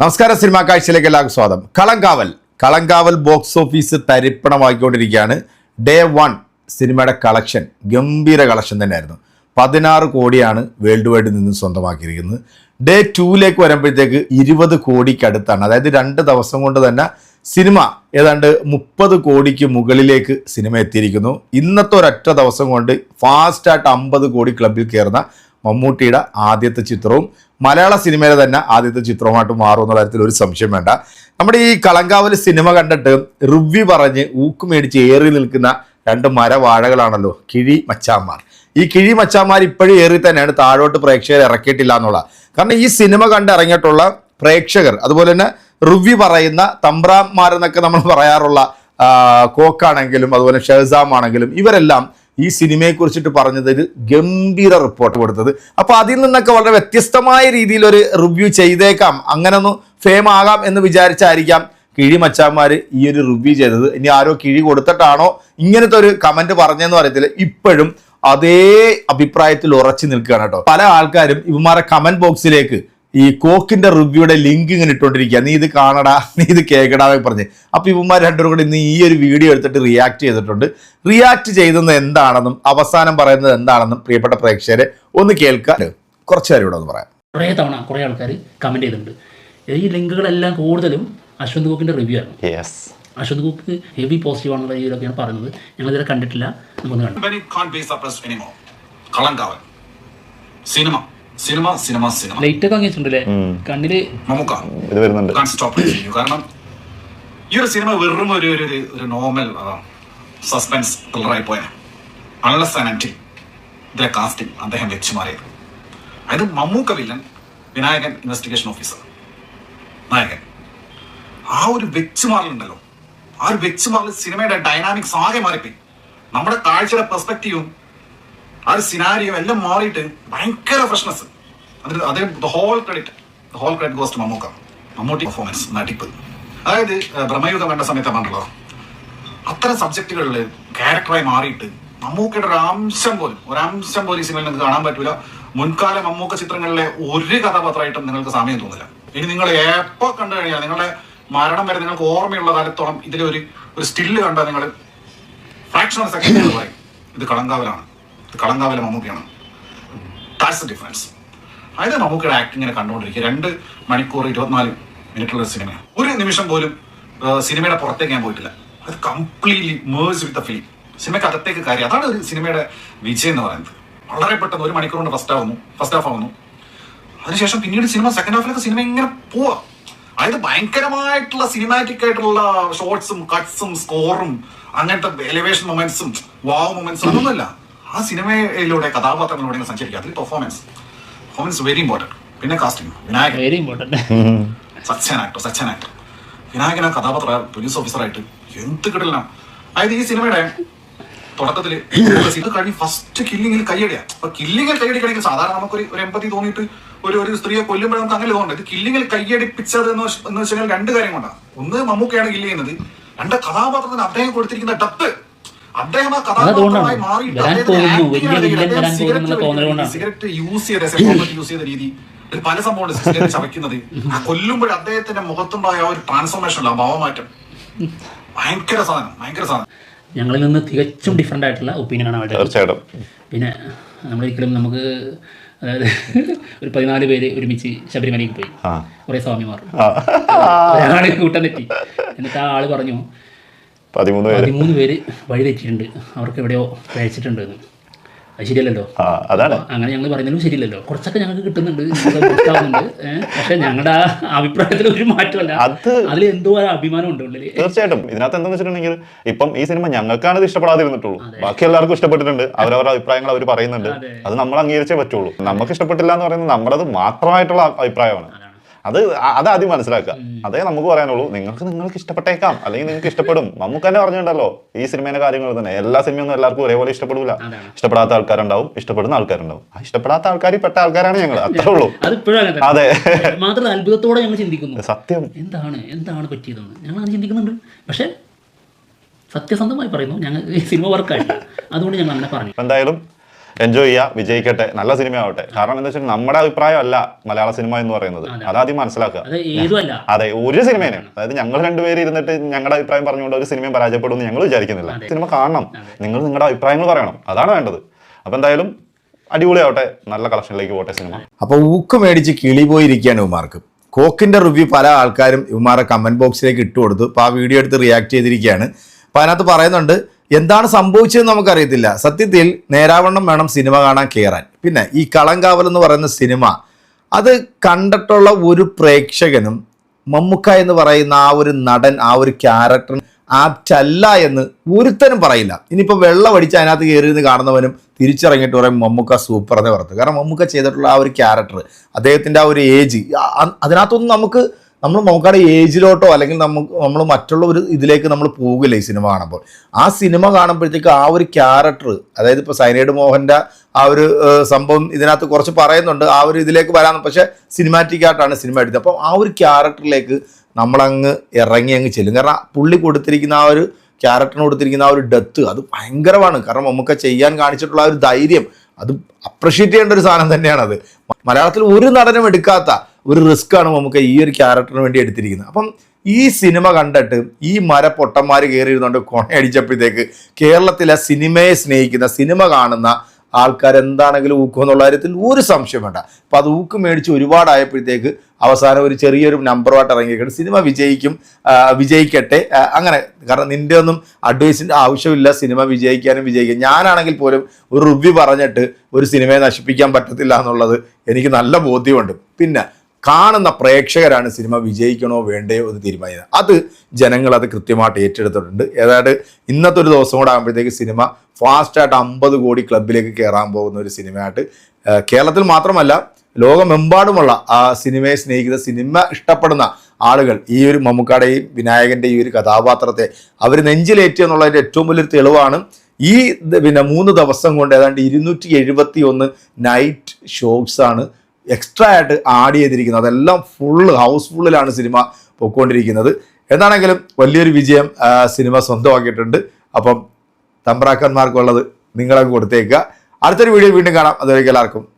നമസ്കാരം സിനിമാ കാഴ്ചയിലേക്ക് എല്ലാവർക്കും സ്വാഗതം. കളങ്കാവൽ. കളങ്കാവൽ ബോക്സ് ഓഫീസ് തരിപ്പണമാക്കിക്കൊണ്ടിരിക്കുകയാണ് ഡേ വൺ സിനിമയുടെ കളക്ഷൻ ഗംഭീര കളക്ഷൻ തന്നെയായിരുന്നു. പതിനാറ് കോടിയാണ് വേൾഡ് വൈഡ് നിന്ന് സ്വന്തമാക്കിയിരിക്കുന്നത്. ഡേ ടൂവിലേക്ക് വരുമ്പോഴത്തേക്ക് ഇരുപത് കോടിക്കടുത്താണ്. അതായത് രണ്ട് ദിവസം കൊണ്ട് തന്നെ സിനിമ ഏതാണ്ട് മുപ്പത് കോടിക്ക് മുകളിലേക്ക് സിനിമ എത്തിയിരിക്കുന്നു. ഇന്നത്തെ ഒരൊറ്റ ദിവസം കൊണ്ട് ഫാസ്റ്റായിട്ട് അമ്പത് കോടി ക്ലബിൽ കയറുന്ന മമ്മൂട്ടിയുടെ ആദ്യത്തെ ചിത്രവും മലയാള സിനിമയിലെ തന്നെ ആദ്യത്തെ ചിത്രവുമായിട്ട് മാറുന്ന കാര്യത്തിൽ ഒരു സംശയം വേണ്ട. നമ്മുടെ ഈ കളങ്കാവൽ സിനിമ കണ്ടിട്ട് റിവ്യൂ പറഞ്ഞ് ഊക്ക് മേടിച്ച് ഏറി നിൽക്കുന്ന രണ്ട് മരവാഴകളാണല്ലോ കിഴി മച്ചാമാർ ഈ കിഴി മച്ചാമാർ ഇപ്പോഴും ഏറി തന്നെയാണ് താഴോട്ട് പ്രേക്ഷകർ ഇറക്കിയിട്ടില്ല എന്നുള്ള. കാരണം ഈ സിനിമ കണ്ട് ഇറങ്ങിയിട്ടുള്ള പ്രേക്ഷകർ അതുപോലെ തന്നെ റിവ്യൂ പറയുന്ന തമ്പ്രാന്മാരെന്നൊക്കെ നമ്മൾ പറയാറുള്ള കോക്കാണെങ്കിലും അതുപോലെ ഷെഹസാം ആണെങ്കിലും ഇവരെല്ലാം ഈ സിനിമയെ കുറിച്ചിട്ട് പറഞ്ഞത് ഒരു ഗംഭീര റിപ്പോർട്ട് കൊടുത്തത്. അപ്പൊ അതിൽ നിന്നൊക്കെ വളരെ വ്യത്യസ്തമായ രീതിയിൽ ഒരു റിവ്യൂ ചെയ്തേക്കാം. അങ്ങനെ ഒന്ന് ഫേം ആകാം എന്ന് വിചാരിച്ചായിരിക്കാം കിഴി മച്ചാന്മാര് ഈ ഒരു റിവ്യൂ ചെയ്തത്. ഇനി ആരോ കിഴി കൊടുത്തിട്ടാണോ ഇങ്ങനത്തെ ഒരു കമന്റ് പറഞ്ഞെന്ന് പറയത്തില്ല. ഇപ്പോഴും അതേ അഭിപ്രായത്തിൽ ഉറച്ചു നിൽക്കുകയാണ് കേട്ടോ. പല ആൾക്കാരും ഇവന്മാരെ കമന്റ് ബോക്സിലേക്ക് ഈ കോക്കിന്റെ റിവ്യൂടെ ലിങ്ക് ഇങ്ങനെ ഇട്ടുകൊണ്ടിരിക്കുക നീ ഇത് കാണടാ നീ ഇത് കേൾക്കടാ എന്നൊക്കെ പറഞ്ഞ്. അപ്പൊ ഇവന്മാർ രണ്ടുപേരും കൂടി ഇന്ന് ഈ ഒരു വീഡിയോ എടുത്തിട്ട് റിയാക്ട് ചെയ്തിട്ടുണ്ട്. റിയാക്ട് ചെയ്തത് എന്താണെന്നും അവസാനം പറയുന്നത് എന്താണെന്നും പ്രിയപ്പെട്ട പ്രേക്ഷകരെ ഒന്ന് കേൾക്കാൻ കുറച്ചു കാര്യം ഇവിടെ ഒന്ന് പറയാം. കുറേ തവണ കുറേ ആൾക്കാർ കമന്റ് ചെയ്തിട്ടുണ്ട്. ഈ ലിങ്കുകളെല്ലാം കൂടുതലും അശ്വന്ത് കോക്കിന്റെ റിവ്യൂ ആണ്. Yes Ashwanth Kok heavy positive ആണെന്നുള്ള രീതിയിലൊക്കെയാണ് പറയുന്നത്. ഞങ്ങളിതുവരെ കണ്ടിട്ടില്ല. നമുക്കൊന്ന് കാണാം. Cinema cinema cinema cinema. Light ഒക്കെ വാങ്ങിച്ചിട്ടുണ്ടല്ലേ കണ്ണിൽ നമുക്ക് ഇത് വരുന്നുണ്ട്. സ്റ്റോപ്പ് praising കാരണം ഈ ഒരു സിനിമ വെറും ഒരു ഒരു ഒരു- നോർമൽ സസ്പെൻസ് ത്രില്ലറായി പോയ അൺലെസ് ആൻഡ് ഇതിലെ കാസ്റ്റിംഗ് അദ്ദേഹം വെച്ചു മാറിയത്. അതായത് Mammookka villain Vinayakan investigation officer നായകൻ. ആ ഒരു വെച്ച് മാറലുണ്ടല്ലോ. ആ ഒരു വെച്ച് മാറൽ സിനിമയുടെ ഡൈനാമിക്സ് ആകെ മാറിപ്പോയി. നമ്മുടെ കാഴ്ചയുടെ പെർസ്പെക്റ്റീവും ആ ഒരു സിനാരിയോ എല്ലാം മാറിയിട്ട് ഭയങ്കര ഫ്രഷ്നെസ് അതിൽ അതേ the whole credit the whole credit goes to Mammookka. Mammootty performance നടിപ്പ്. അതായത് ബ്രഹ്മയുഗം കണ്ട സമയത്ത് പറഞ്ഞല്ലോ. അത്തരം സബ്ജക്റ്റുകളിൽ ക്യാരക്ടറായി മാറിയിട്ട് മമ്മൂക്കയുടെ ഒരു അംശം പോലും ഒരു അംശം പോലും ഈ സിനിമയിൽ നിങ്ങൾക്ക് കാണാൻ പറ്റൂല. മുൻകാല മമ്മൂക്ക ചിത്രങ്ങളിലെ ഒരു കഥാപാത്രമായിട്ടും നിങ്ങൾക്ക് സമയം തോന്നില്ല. ഇനി നിങ്ങൾ എപ്പോ കണ്ടു കഴിഞ്ഞാൽ നിങ്ങളുടെ മരണം വരെ നിങ്ങൾക്ക് ഓർമ്മയുള്ള കാലത്തോളം ഇതിലെ ഒരു ഒരു സ്റ്റില്ല് കണ്ടാൽ നിങ്ങൾ ഫ്രാക്ഷൻ ഓഫ് സെക്കൻഡ് പറയും. ഇത് കളങ്കാവലാണ് ഇത് കളങ്കാവലെ മമ്മൂക്കയാണ് ദാറ്റ്സ് ഡിഫറൻസ് അതായത് മമ്മൂക്കയുടെ ആക്ടിങ്ങിനെ കണ്ടുകൊണ്ടിരിക്കുക. രണ്ട് മണിക്കൂർ ഇരുപത്തിനാല് മിനിറ്റുള്ള സിനിമ ഒരു നിമിഷം പോലും സിനിമയുടെ പുറത്തേക്ക് ഞാൻ പോയിട്ടില്ല. അത് completely merges with the film സിനിമയ്ക്ക് അകത്തേക്ക് കാര്യം അതാണ് ഒരു സിനിമയുടെ വിജയം എന്ന് പറയുന്നത്. വളരെ പെട്ടെന്ന് ഒരു മണിക്കൂർ കൊണ്ട് ഫസ്റ്റ് ആവുന്നു ഫസ്റ്റ് ഹാഫ് ആവുന്നു. അതിനുശേഷം പിന്നീട് സിനിമ സെക്കൻഡ് ഹാഫിലൊക്കെ സിനിമ ഇങ്ങനെ പോവാ. അതായത് ഭയങ്കരമായിട്ടുള്ള സിനിമാറ്റിക് ആയിട്ടുള്ള ഷോർട്സും കട്ട്സും സ്കോറും അങ്ങനത്തെ എലിവേഷൻ മൊമെന്റ്സും വാവ് മൊമെന്റ്സും അതൊന്നുമല്ല. ആ സിനിമയിലൂടെ കഥാപാത്രങ്ങളിലൂടെ സഞ്ചരിക്കുക അതിൽ പെർഫോമൻസ് പെർഫോമൻസ് വെരി ഇമ്പോർട്ടന്റ് പിന്നെ casting Vinayakan. Very important such an actor such an actor വിനായകനാ കഥാപാത്ര പോലീസ് ഓഫീസറായിട്ട് എന്ത് കിടലാണ്. അതായത് ഈ സിനിമയുടെ തുടക്കത്തിൽ ഇത് കഴിഞ്ഞ് ഫസ്റ്റ് കില്ലിങ്ങിൽ കയ്യടിയാ. അപ്പൊ കില്ലിങ്ങിൽ കൈയടിക്കണമെങ്കിൽ സാധാരണ നമുക്കൊരു ഒരു എമ്പതി തോന്നിയിട്ട് ഒരു ഒരു സ്ത്രീയെ കൊല്ലുമ്പോൾ നമുക്ക് അങ്ങനെ തോന്നുന്നത്. ഇത് കില്ലിങ്ങിൽ കയ്യടിപ്പിച്ചത് എന്ന് വെച്ചാൽ രണ്ട് കാര്യം കൊണ്ടാണ് ഒന്ന് മമ്മൂക്കയാണ് കില്ല് ചെയ്യുന്നത്. രണ്ട് കഥാപാത്രത്തിന് അദ്ദേഹം കൊടുത്തിരിക്കുന്ന ഡെപ്ത് മാറിയിട്ട് വരാൻ പോകുന്നു, വലിയ വില്ലൻ വരാൻ അദ്ദേഹം പോകുന്നു എന്നുള്ള തോന്നൽ കൊണ്ടാണ്. സിഗരറ്റ് യൂസ് ചെയ്ത യൂസ് ചെയ്ത രീതി. പല സംഭവമുണ്ട് സിഗരറ്റ് ചവയ്ക്കുന്നത്. കൊല്ലുമ്പോൾ അദ്ദേഹത്തിന്റെ മുഖത്തുണ്ടായ ഒരു ട്രാൻസ്ഫോർമേഷൻ ആ ഭാവമാറ്റം. ഭയങ്കര സാധനം ഭയങ്കര സാധനം. ഞങ്ങളിൽ നിന്ന് തികച്ചും ഡിഫറെന്റ് ആയിട്ടുള്ള ഒപ്പീനിയനാണ് അവിടെ തീർച്ചയായിട്ടും. പിന്നെ നമ്മളൊരിക്കലും നമുക്ക് അതായത് ഒരു പതിനാല് പേര് ഒരുമിച്ച് ശബരിമലയിൽ പോയി. കുറേ സ്വാമിമാർ. ആ. ഒരാൾ കൂട്ടം തെറ്റി. എന്നിട്ട് ആ ആൾ പറഞ്ഞു പതിമൂന്ന് പേര്. പതിമൂന്ന് പേര് വഴി തെറ്റിയിട്ടുണ്ട് അവർക്ക് എവിടെയോ കഴിച്ചിട്ടുണ്ട് എന്ന് അത് ശരിയല്ലല്ലോ? അതാണ്. അങ്ങനെ ഞങ്ങൾ പറയുന്നതിലും ശരിയല്ലല്ലോ. കുറച്ചൊക്കെ ഞങ്ങൾക്ക് കിട്ടുന്നുണ്ട്. പക്ഷെ ഞങ്ങളുടെ ആ അഭിപ്രായത്തിൽ ഒരു മാറ്റമല്ല. അത് അതിൽ എന്തോ അഭിമാനം ഉണ്ട് ഉള്ളിൽ തീർച്ചയായിട്ടും. ഇതിനകത്ത് എന്താണെന്ന് വെച്ചിട്ടുണ്ടെങ്കിൽ ഇപ്പം ഈ സിനിമ ഞങ്ങൾക്കാണ് ഇത് ഇഷ്ടപ്പെടാതിരുന്നിട്ടുള്ളൂ ബാക്കി എല്ലാവർക്കും ഇഷ്ടപ്പെട്ടിട്ടുണ്ട്. അവരവരുടെ അഭിപ്രായങ്ങൾ അവർ പറയുന്നുണ്ട്. അത്. നമ്മൾ അംഗീകരിച്ചേ പറ്റുള്ളൂ. നമുക്ക് ഇഷ്ടപ്പെട്ടില്ല എന്ന് പറയുന്നത് നമ്മുടെ മാത്രമായിട്ടുള്ള അഭിപ്രായമാണ്. അത് അത് ആദ്യം മനസ്സിലാക്കുക. അതേ നമുക്ക് പറയാനുള്ളൂ നിങ്ങൾക്ക് നിങ്ങൾക്ക് ഇഷ്ടപ്പെട്ടേക്കാം അല്ലെങ്കിൽ നിങ്ങൾക്ക് ഇഷ്ടപ്പെടും. നമുക്ക് തന്നെ പറഞ്ഞിട്ടുണ്ടല്ലോ ഈ സിനിമയുടെ കാര്യങ്ങൾ തന്നെ. എല്ലാ സിനിമയൊന്നും എല്ലാവർക്കും ഒരേപോലെ ഇഷ്ടപ്പെടില്ല. ഇഷ്ടപ്പെടാത്ത ആൾക്കാരുണ്ടാവും ഇഷ്ടപ്പെടുന്ന ആൾക്കാരുണ്ടാവും. ആ ഇഷ്ടപ്പെടാത്ത ആൾക്കാരിൽ പെട്ട ആൾക്കാരാണ് ഞങ്ങൾ അത്രേ ഉള്ളൂ. അതെ മാത്രമല്ല അത്ഭുതത്തോടെ ഞങ്ങൾ ചിന്തിക്കുന്നു. സത്യം. എന്താണ് എന്താണ് പറ്റിയതെന്ന്. ഞങ്ങൾ അത് ചിന്തിക്കുന്നുണ്ട്. പക്ഷേ സത്യസന്ധമായി പറയുന്നു ഞങ്ങൾ സിനിമ വർക്കായില്ല അതുകൊണ്ട് ഞങ്ങൾ അങ്ങനെ പറഞ്ഞു. എന്തായാലും എൻജോയ് ചെയ്യുക വിജയിക്കട്ടെ. നല്ല സിനിമ ആവട്ടെ കാരണം എന്താ വെച്ചാൽ നമ്മുടെ അഭിപ്രായം അല്ല മലയാള സിനിമ എന്ന് പറയുന്നത്. അതാദ്യം മനസ്സിലാക്കുക. അത് ഒരു സിനിമേനെ. അതായത് ഞങ്ങൾ രണ്ടുപേര് ഇരുന്നിട്ട് ഞങ്ങളുടെ അഭിപ്രായം പറഞ്ഞുകൊണ്ട് ഒരു സിനിമയും പരാജയപ്പെടുമെന്ന് ഞങ്ങൾ വിചാരിക്കുന്നില്ല. സിനിമ കാണണം. നിങ്ങൾ നിങ്ങളുടെ അഭിപ്രായങ്ങൾ പറയണം. അതാണ് വേണ്ടത്. അപ്പൊ എന്തായാലും അടിപൊളിയാവട്ടെ. നല്ല കളക്ഷനിലേക്ക് പോട്ടെ സിനിമ. അപ്പോൾ ഊക്ക് മേടിച്ച് കിളി പോയിരിക്കുകയാണ് ഉമാർക്ക്. കോക്കിന്റെ റിവ്യൂ പല ആൾക്കാരും ഉമാറെ കമന്റ് ബോക്സിലേക്ക് ഇട്ട് കൊടുത്തു അപ്പോൾ ആ വീഡിയോ എടുത്ത് റിയാക്ട് ചെയ്തിരിക്കുകയാണ്. അപ്പോൾ അതിനകത്ത് പറയുന്നുണ്ട് എന്താണ് സംഭവിച്ചതെന്ന് നമുക്കറിയത്തില്ല. സത്യത്തിൽ നേരാവണ്ണം വേണം സിനിമ കാണാൻ കയറാൻ പിന്നെ ഈ കളങ്കാവൽ എന്ന് പറയുന്ന സിനിമ അത് കണ്ടിട്ടുള്ള ഒരു പ്രേക്ഷകനും മമ്മുക്ക എന്ന് പറയുന്ന ആ ഒരു നടൻ ആ ഒരു ക്യാരക്ടർ ആപ്റ്റല്ല എന്ന് ഒരുത്തനും പറയില്ല. ഇനിയിപ്പോൾ വെള്ളം അടിച്ച് അതിനകത്ത് കയറി നിന്ന് കാണുന്നവനും തിരിച്ചിറങ്ങിയിട്ട് പറയും മമ്മുക്ക സൂപ്പർ എന്നേ പറഞ്ഞു കാരണം മമ്മുക്ക ചെയ്തിട്ടുള്ള ആ ഒരു ക്യാരക്ടർ അദ്ദേഹത്തിന്റെ ആ ഒരു ഏജ് അതിനകത്തൊന്നും നമുക്ക് നമ്മൾ മമ്മൂക്കയുടെ ഏജിലോട്ടോ അല്ലെങ്കിൽ നമുക്ക് നമ്മൾ മറ്റുള്ള ഒരു ഇതിലേക്ക് നമ്മൾ പോകില്ല ഈ സിനിമ കാണുമ്പോൾ. ആ സിനിമ കാണുമ്പോഴത്തേക്ക് ആ ഒരു ക്യാരക്ടർ അതായത് ഇപ്പോൾ സൈനൈഡ് മോഹന്റെ ആ ഒരു സംഭവം ഇതിനകത്ത് കുറച്ച് പറയുന്നുണ്ട് ആ ഒരു ഇതിലേക്ക് വരാൻ പക്ഷേ സിനിമാറ്റിക് ആയിട്ടാണ് സിനിമ എടുത്തത്. അപ്പോൾ ആ ഒരു ക്യാരക്ടറിലേക്ക് നമ്മളങ്ങ് ഇറങ്ങി അങ്ങ് ചെല്ലും. കാരണം പുള്ളി കൊടുത്തിരിക്കുന്ന ആ ഒരു ക്യാരക്ടറിന് കൊടുത്തിരിക്കുന്ന ആ ഒരു ഡെത്ത് അത് ഭയങ്കരമാണ്. കാരണം നമുക്ക് ചെയ്യാൻ കാണിച്ചിട്ടുള്ള ആ ഒരു ധൈര്യം അത് അപ്രിഷ്യേറ്റ് ചെയ്യേണ്ട ഒരു സാധനം തന്നെയാണത്. മലയാളത്തിൽ ഒരു നടനും എടുക്കാത്ത ഒരു റിസ്ക് ആണ് നമുക്ക് ഈ ഒരു ക്യാരക്ടറിന് വേണ്ടി എടുത്തിരിക്കുന്നത്. അപ്പം ഈ സിനിമ കണ്ടിട്ട് ഈ മര പൊട്ടന്മാർ കയറിയിരുന്നുകൊണ്ട് കൊണയടിച്ചപ്പോഴത്തേക്ക് കേരളത്തിലെ സിനിമയെ സ്നേഹിക്കുന്ന സിനിമ കാണുന്ന ആൾക്കാർ എന്താണെങ്കിലും ഊക്കും എന്നുള്ള കാര്യത്തിൽ ഒരു സംശയം വേണ്ട. അപ്പം അത് ഊക്ക് മേടിച്ച് ഒരുപാടായപ്പോഴത്തേക്ക് അവസാനം ഒരു ചെറിയൊരു നമ്പറുമായിട്ട് ഇറങ്ങിയിരിക്കണം സിനിമ വിജയിക്കും വിജയിക്കട്ടെ അങ്ങനെ. കാരണം നിന്റെ ഒന്നും അഡ്വൈസിന്റെ ആവശ്യമില്ല. സിനിമ വിജയിക്കാനും വിജയിക്കും. ഞാനാണെങ്കിൽ പോലും ഒരു റിവ്യൂ പറഞ്ഞിട്ട് ഒരു സിനിമയെ നശിപ്പിക്കാൻ പറ്റത്തില്ല എന്നുള്ളത് എനിക്ക് നല്ല ബോധ്യമുണ്ട്. പിന്നെ കാണുന്ന പ്രേക്ഷകരാണ് സിനിമ വിജയിക്കണോ വേണ്ടയോ എന്ന് തീരുമാനിക്കുന്നത്. അത് ജനങ്ങൾ അത് കൃത്യമായിട്ട് ഏറ്റെടുത്തിട്ടുണ്ട്. ഏതാണ്ട് ഇന്നത്തെ ഒരു ദിവസം കൂടെ ആകുമ്പോഴത്തേക്ക് സിനിമ ഫാസ്റ്റായിട്ട് അമ്പത് കോടി ക്ലബിലേക്ക് കയറാൻ പോകുന്ന ഒരു സിനിമയായിട്ട് കേരളത്തിൽ മാത്രമല്ല ലോകമെമ്പാടുമുള്ള ആ സിനിമയെ സ്നേഹിക്കുന്ന സിനിമ ഇഷ്ടപ്പെടുന്ന ആളുകൾ ഈ ഒരു മമ്മൂക്കാടെയും വിനായകന്റെ ഈ ഒരു കഥാപാത്രത്തെ അവർ നെഞ്ചിലേറ്റി എന്നുള്ളതിന്റെ ഏറ്റവും വലിയൊരു തെളിവാണ്. ഈ പിന്നെ മൂന്ന് ദിവസം കൊണ്ട് ഏതാണ്ട് ഇരുന്നൂറ്റി എഴുപത്തി ഒന്ന് നൈറ്റ് ഷോസ് ആണ് എക്സ്ട്രാ ആയിട്ട് ആഡ് ചെയ്തിരിക്കുന്നത്. അതെല്ലാം ഫുള്ള് ഹൗസ്ഫുള്ളിലാണ് സിനിമ പൊയ്ക്കൊണ്ടിരിക്കുന്നത് എന്താണെങ്കിലും വലിയൊരു വിജയം സിനിമ സ്വന്തമാക്കിയിട്ടുണ്ട്. അപ്പം തമ്പ്രാക്കന്മാർക്കുള്ളത് നിങ്ങളങ്ങ് കൊടുത്തേക്കുക. അടുത്തൊരു വീഡിയോ വീണ്ടും കാണാം. അതുവരേക്കും എല്ലാവർക്കും.